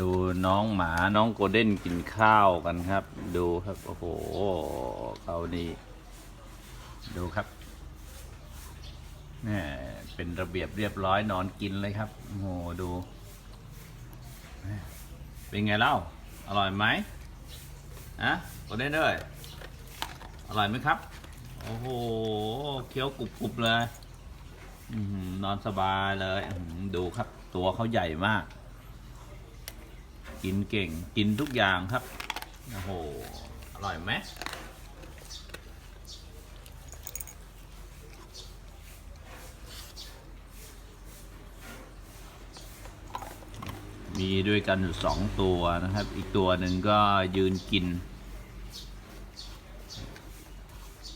ดูน้องหมาน้องโกลเด้นกินข้าวกันครับ ดูครับ โอ้โหเขานี่ดูครับแหมเป็นระเบียบเรียบร้อยนอนกินเลยครับโอ้โหดู เป็นไงเล่า อร่อยไหมอะโกลเด้นเอ้ยอร่อยไหมครับ โอ้โหเคี้ยวกรุบๆเลยอนอนสบายเลย ดูครับ ตัวเขาใหญ่มาก กินเก่ง กินทุกอย่างครับ โอ้โห อร่อยไหมมีด้วยกันอยู่สองตัวนะครับ อีกตัวหนึ่งก็ยืนกิน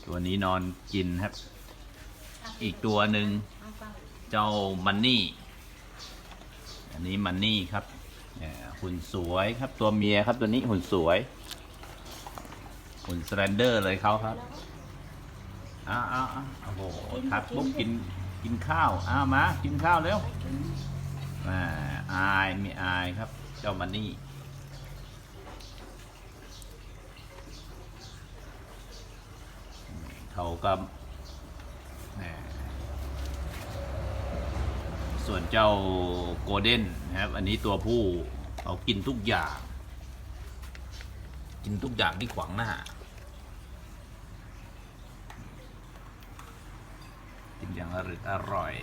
ตัวนี้นอนกินครับ อีกตัวหนึ่งเจ้ามันนี่ อันนี้มันนี่ครับ หุ่นสวยครับตัวเมียครับตัวนี้หุ่นสวย หุ่นสแลนเดอร์เลยเขาครับอ้าวอ้าวอ้าโอ้โหครับปุ๊บกินกินข้าวอ้าวมา กินข้าวเร็วอ่าอายมีอายครับ เจ้ามันนี่เขาก็แหมส่วนเจ้าโกลเด้นนะครับ อันนี้ตัวผู้ เขากินทุกอย่าง กินทุกอย่างที่ขวางหน้า กินอย่างอร่อยอร่อย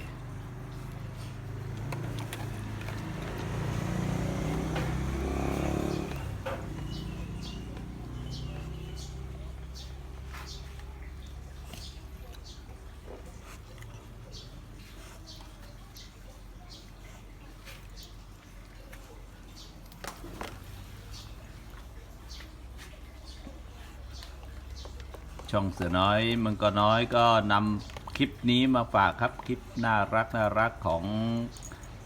ช่องเสือน้อยมังกรน้อยก็นำคลิปนี้มาฝากครับคลิปน่ารักน่ารักของ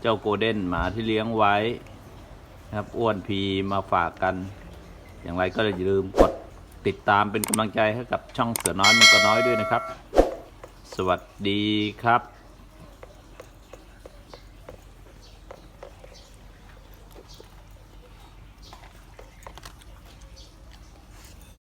เจ้าโกลเด้นหมาที่เลี้ยงไว้นะครับอ้วนพีมาฝากกัน อย่างไรก็อย่าลืมกดติดตามเป็นกำลังใจให้กับช่องเสือน้อยมังกรน้อยด้วยนะครับ สวัสดีครับ